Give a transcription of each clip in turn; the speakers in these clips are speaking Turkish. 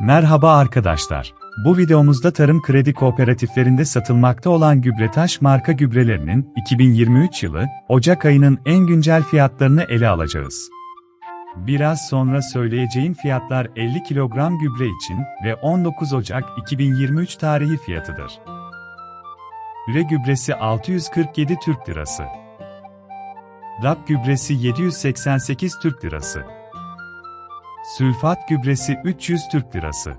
Merhaba arkadaşlar. Bu videomuzda tarım kredi kooperatiflerinde satılmakta olan Gübretaş marka gübrelerinin 2023 yılı Ocak ayının en güncel fiyatlarını ele alacağız. Biraz sonra söyleyeceğim fiyatlar 50 kilogram gübre için ve 19 Ocak 2023 tarihi fiyatıdır. Üre gübresi 647 Türk Lirası. DAP gübresi 788 Türk Lirası. Sülfat gübresi 300 Türk Lirası.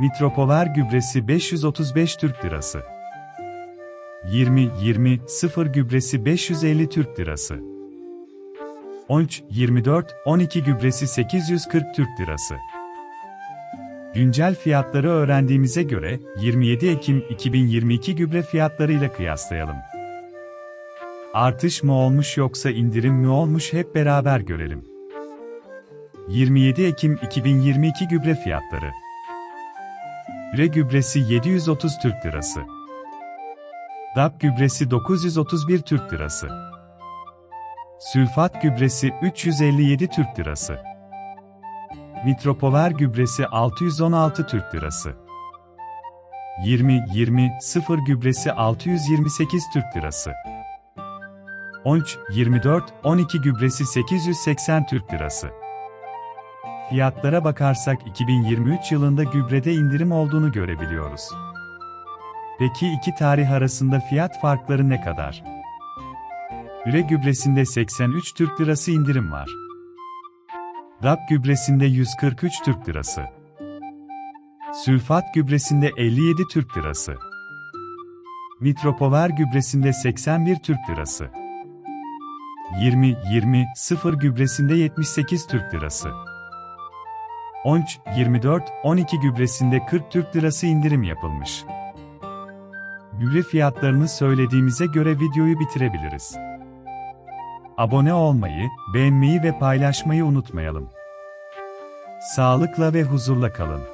Mitropover gübresi 535 Türk Lirası. 20-20-0 gübresi 550 Türk Lirası. 13-24-12 gübresi 840 Türk Lirası. Güncel fiyatları öğrendiğimize göre 27 Ekim 2022 gübre fiyatlarıyla kıyaslayalım. Artış mı olmuş yoksa indirim mi olmuş hep beraber görelim. 27 Ekim 2022 gübre fiyatları. Üre gübresi 730 Türk Lirası. DAP gübresi 931 Türk Lirası. Sülfat gübresi 357 Türk Lirası. Mitropover gübresi 616 Türk Lirası. 20-20-0 gübresi 628 Türk Lirası. 13-24-12 gübresi 880 Türk Lirası. Fiyatlara bakarsak 2023 yılında gübrede indirim olduğunu görebiliyoruz. Peki iki tarih arasında fiyat farkları ne kadar? Üre gübresinde 83 Türk Lirası indirim var. DAP gübresinde 143 Türk Lirası. Sülfat gübresinde 57 Türk Lirası. Mitropover gübresinde 81 Türk Lirası. 20-20-0 gübresinde 78 Türk Lirası. 13-24-12 gübresinde 40 Türk Lirası indirim yapılmış. Gübre fiyatlarını söylediğimize göre videoyu bitirebiliriz. Abone olmayı, beğenmeyi ve paylaşmayı unutmayalım. Sağlıkla ve huzurla kalın.